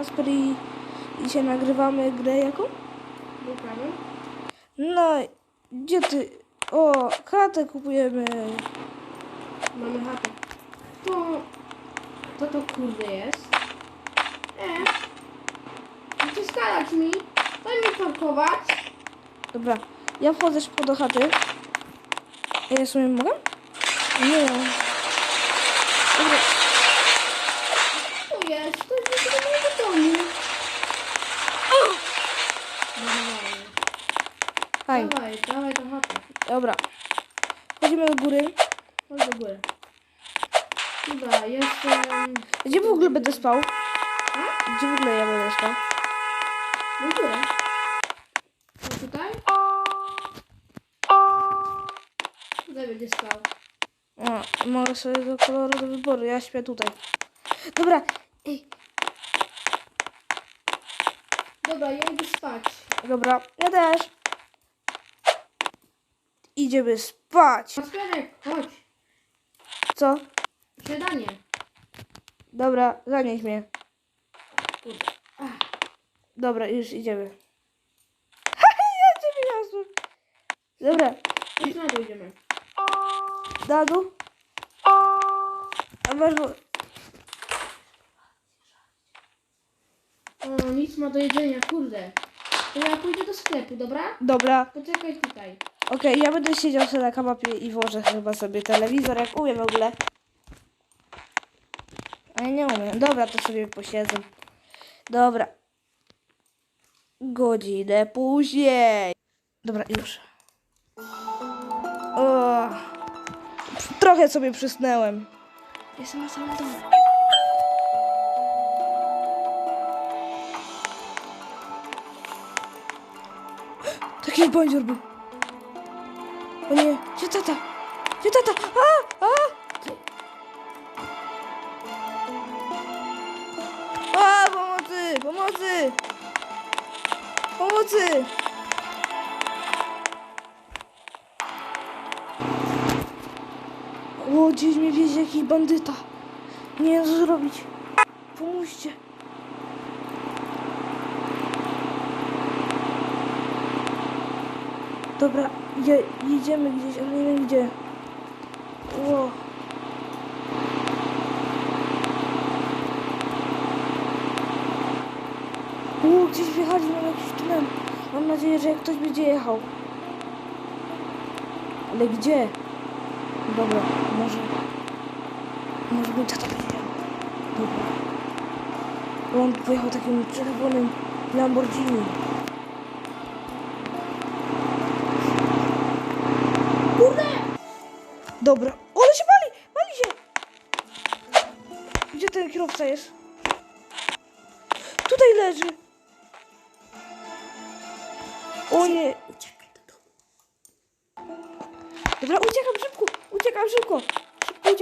Kasper i dzisiaj nagrywamy grę jaką? No, gdzie ty? O, chatę kupujemy. Mamy chatę. To... To to kurde jest. E. Chcecie skalać mi? Daj mi parkować. Dobra, ja wchodzę szybko do chaty. Ja sobie mogę? Nie. Dobra, Tu jest. To jest do mojego domu. Dawaj. haj. Dawaj, dawaj do chaty. Dobra. Chodzimy do góry. Chodź do góry. Dobra, jestem... Gdzie w ogóle będę spał? Gdzie w ogóle ja będę spał? Do góry. To tutaj? Tutaj będzie spał. O, mogę sobie do koloru do wyboru. Ja śpię tutaj. Dobra, ej, Dobra, ja idę spać. dobra, ja też. Idziemy spać. Kasperek, chodź. Co? Śniadanie. Dobra, zanieś mnie. Kurde. Dobra, już idziemy. ja cię wyniosłem. Dobra, Chodź na dół idziemy. na dół. A masz... O, nic ma do jedzenia, kurde. To ja pójdę do sklepu, dobra? Dobra, Poczekaj tutaj. okej, ja będę siedział sobie na kanapie i włożę chyba sobie telewizor, jak umiem w ogóle. A ja nie umiem. Dobra, to sobie posiedzę. Dobra. Godzinę później. Dobra, już. O, trochę sobie przysnęłem. Jestem na samym dole. Taki bądzior był. O nie, gdzie tata? Gdzie tata? A! A! Pomocy! O, gdzieś mnie wiezie jakiś bandyta. Nie wiem co zrobić. Pomóżcie. Dobra, je, jedziemy gdzieś, ale nie wiem gdzie. Ło. U, gdzieś wjechali na jakiś. Mam nadzieję, że ktoś będzie jechał. Ale gdzie? Dobra, może... Może mój tata będzie. Dobra. Bo on pojechał takim czerwonym Lamborghini. Kurde! Dobra. O, ale się pali! Pali się! Gdzie ten kierowca jest?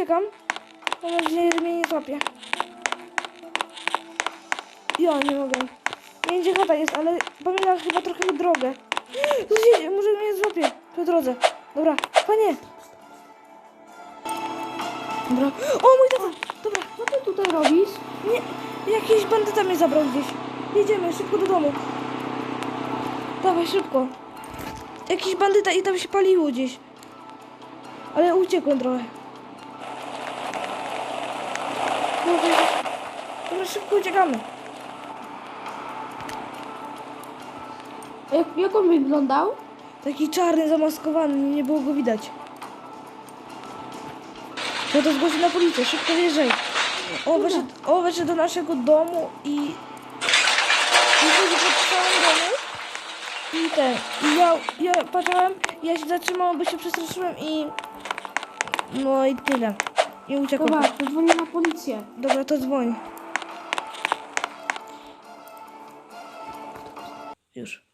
Uciekam. Mam nadzieję, że mnie nie złapie. Ja nie mogę. Nie wiem, gdzie chata jest, ale pamiętam chyba trochę drogę. Zjedzie, może mnie złapie po drodze. Dobra, panie. Dobra. O, mój tata. Dobra. Co ty tutaj robisz? Nie, jakiś bandyta mnie zabrał gdzieś. Jedziemy, szybko do domu. Dawaj, szybko. Jakiś bandyta i tam się paliło gdzieś. Ale uciekłem trochę. Dobra, Dobra, szybko uciekamy. Jak, jak on wyglądał? Taki czarny, zamaskowany, nie było go widać. No to zgłosi na policję, szybko wjeżdżaj. On weszedł, on weszedł do naszego domu i... I całym domu. I ten, i ja, ja patrzyłem, ja się zatrzymałem, bo się przestraszyłem i... No i tyle. I uciekłem. Dobra, to dzwonię na policję. Dobra, to dzwoń. Już.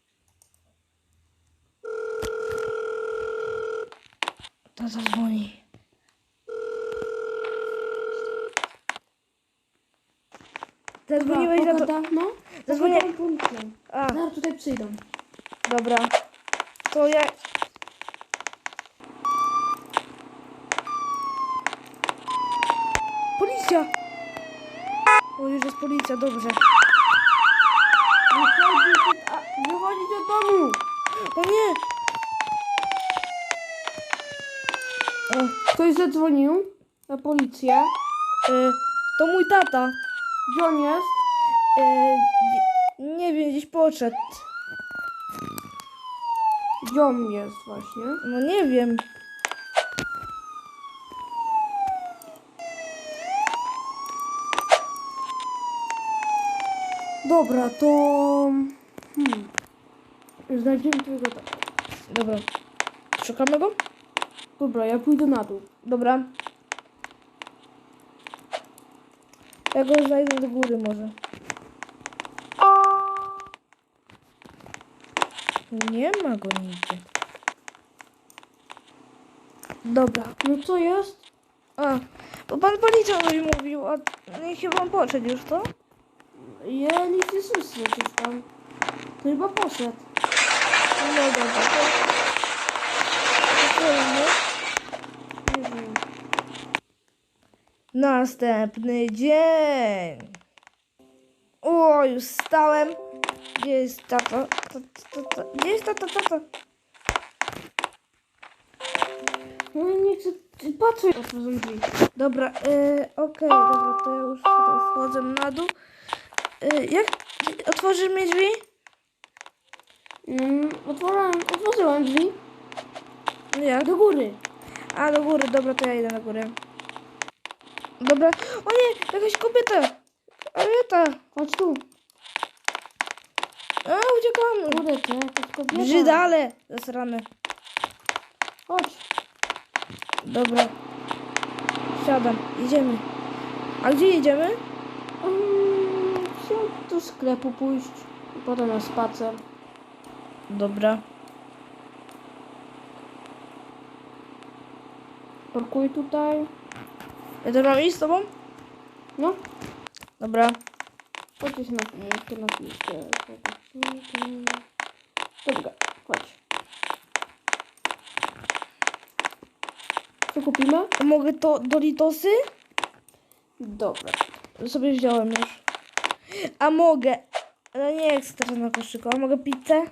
To zadzwoni. Zadzwoniłeś na to... Pogada- No, Zadzwonię- policję. A, Zaraz tutaj przyjdą. dobra. To ja... Policja! O, już jest policja, dobrze. Wychodzić, a, wychodzić do domu. O nie! O, Ktoś zadzwonił na policję. E, to mój tata. Gdzie on jest? Gdzie- nie wiem, gdzieś poszedł. Gdzie on jest właśnie? No nie wiem. Dobra, to... Hmm. Znajdziemy twojego tatę. Dobra. Szukamy go? Dobra, ja pójdę na dół. Dobra. Ja go znajdę do góry może. Nie ma go nigdzie. Dobra. No co jest? A, bo pan policjant coś mówił, a nie chyba on poszedł już, to? Ja nic nie słyszę gdzieś tam. To chyba poszedł. No dobra, to... to robimy? Nie wiem. Następny dzień. O, już stałem. Gdzie jest tata? Ta, ta, ta, Gdzie jest tata, tata? No i nie chcę... Patrzę. Otworzę drzwi. Dobra, y, okej, dobra, to ja już tutaj wchodzę na dół. Y, jak otworzysz mi drzwi? Mm, otworzyłem, otworzyłem drzwi. Jak? Do góry. A, do góry, dobra, to ja idę na górę. Dobra, o nie, jakaś kobieta. Kobieta. Chodź tu. A, uciekamy. Kurde, to jakaś kobieta. Brzydale, zasrane. Chodź. Dobra. Siadam, idziemy. A gdzie jedziemy? Chciałem do sklepu pójść. I potem na spacer. Dobra. Parkuj tutaj. Ja to mam iść z tobą? No. Dobra. Chodź się na chwilkę, na chwilkę. Dobra, chodź. Co kupimy? Mogę to Doritosy? Dobra. Sobie wziąłem już. A mogę. No nie chcę teraz na koszyku. A mogę pizzę?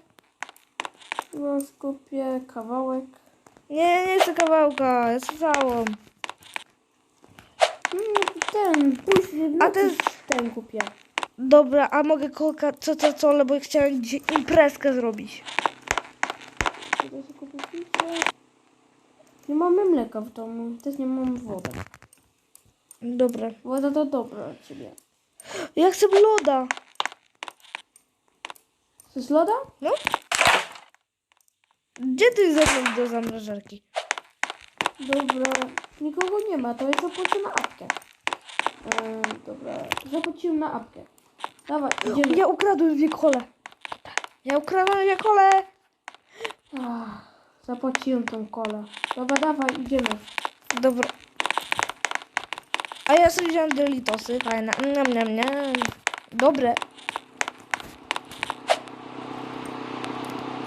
No, kupię kawałek. Nie, nie chcę kawałka. Ja chcę całą. Mm, ten, pójdź, A ten- ten, kupię. Dobra, a mogę kolka, co, co, co, bo chciałem dzisiaj imprezkę zrobić. Nie mamy mleka w domu, też nie mamy wody. Dobra. Woda to dobra dla ciebie. Ja chcę loda. Chcesz loda? No. Gdzie ty mną do zamrażarki? Dobra, nikogo nie ma, to ja zapłacę na apkę. Eee, dobra, zapłaciłem na apkę. Dawaj, idziemy. Ja ukradłem dwie kole. Ja ukradłem dwie kole. Ach, zapłaciłem tą kolę. Dobra, dawaj, idziemy. Dobra. A ja sobie wziąłem Doritosy. Fajne. Niam, niam, niam. Dobre.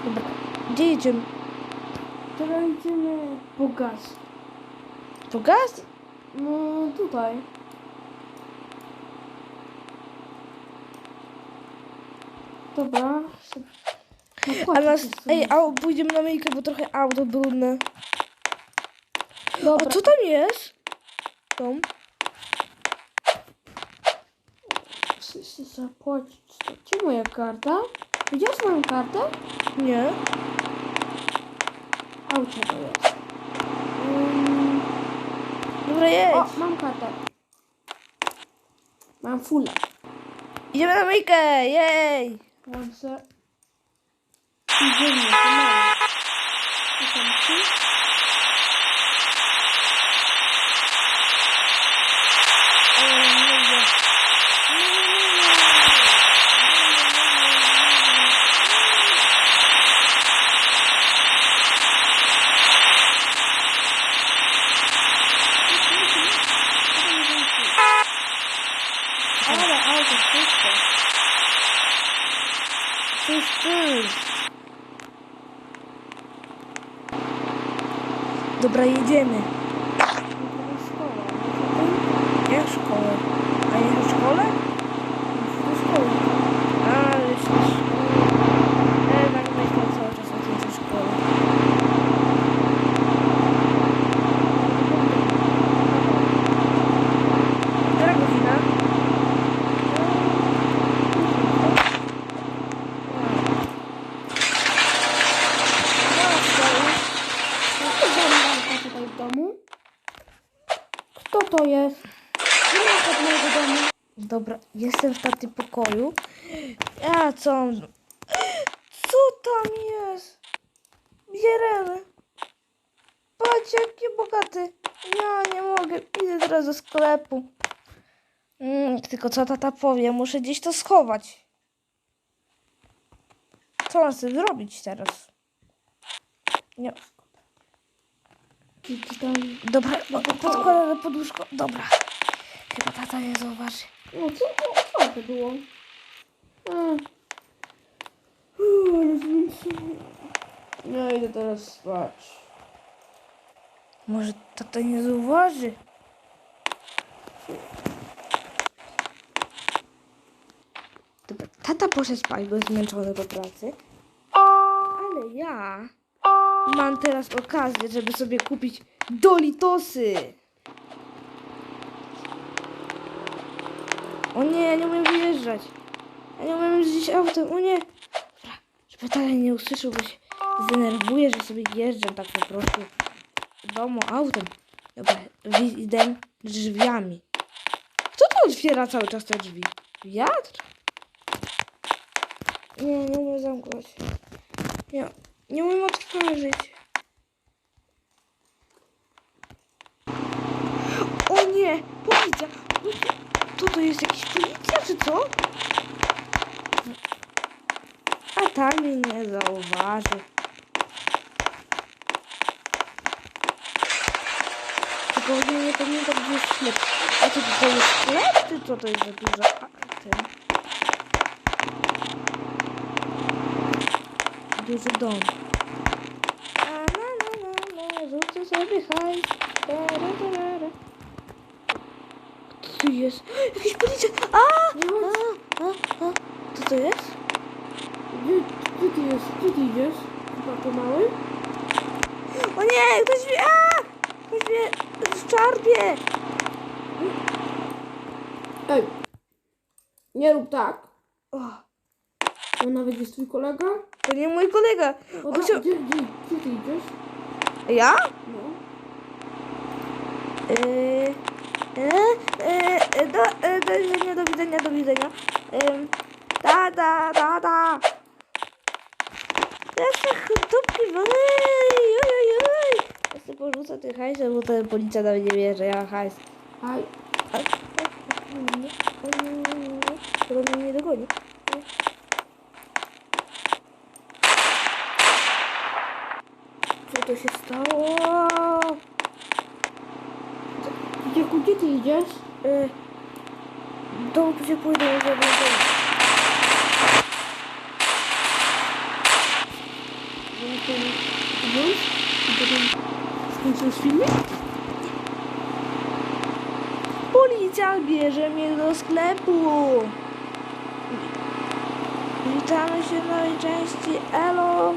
Dobra. Gdzie jedziemy? Teraz idziemy po gaz. To gaz? No, tutaj. Dobra. No, A nas... wszyscy. Ej, a pójdziemy na myjkę, bo trochę auto brudne. A Dobra. co tam jest? Tam? Chcę zapłacić. Gdzie moja karta? Widziałeś moją kartę? Nie. Aucie to jest. Um, Dobra, jedź. o, mam kartę. Mam fulla. Idziemy na myjkę, jej. Mam se... Idziemy, pomagam. Co tam ci? Ej, nie idzie. Ale auto czyste. Czyś, czyś. Dobra, jedziemy. domu? Kto to jest? Nie ma od domu. Dobra, jestem w taty pokoju. A co? Co tam jest? Bierzemy! Patrz, jaki bogaty. Ja nie mogę. Idę teraz do sklepu. Mm, tylko co tata powie? Muszę gdzieś to schować. Co mam z tym zrobić teraz? Nie. Dobra, podkładam na poduszko. Dobra. Chyba tata nie zauważy. No co to było? Uuu, ale zmęczony. Ja idę teraz spać. Może tata nie zauważy? Dobra, tata poszedł spać, bo jest zmęczony po pracy. Ale ja mam teraz okazję, żeby sobie kupić Dolitosy. O nie, ja nie umiem wyjeżdżać. Ja nie umiem jeździć autem, o nie. Dobra, żeby tata nie usłyszał, bo się zdenerwuje, że sobie jeżdżę tak po prostu domu autem. Dobra, idę drzwiami. Kto to otwiera cały czas te drzwi? Wiatr? Nie, nie umiem zamknąć. Nie, nie umiem otworzyć. O nie! Policja! Co to jest? Jakiś policja czy co? A tam mnie nie zauważy. Tylko nie, nie pamiętam gdzie jest sklep. A to, to jest sklep? Czy co to jest za dużo? A. Duży dom. A na na na na, rzucę sobie hajs. Co tu jest? Jakiś policjant! A! A, a, a. Co to jest? Gdzie, gdzie ty jest? Gdzie ty idziesz? Chyba to mały? O nie! Ktoś mnie... A! Ktoś mnie szarpie! Ej! Nie rób tak. O, To nawet jest twój kolega? To nie mój kolega. O, On da, chciał... gdzie, gdzie, gdzie ty idziesz? Ja? No. Yy, yy, yy, do, yy, do widzenia, do widzenia, do widzenia. Yy, da, da, da, da. Se dupki wolę. Oj, oj, oj. Ja sobie porzucę tych hajsów, bo ten policja na mnie nie wie, że ja hajs. Aj. A, a, nie, nie, nie, nie, nie, to mnie nie dogoni. Nie. Co to się stało? Dzieciaku, gdzie ty idziesz? Y, do gdzie pójdę, Idziesz? I potem skończysz filmik? Policja bierze mnie do sklepu. Witamy się części. Elo.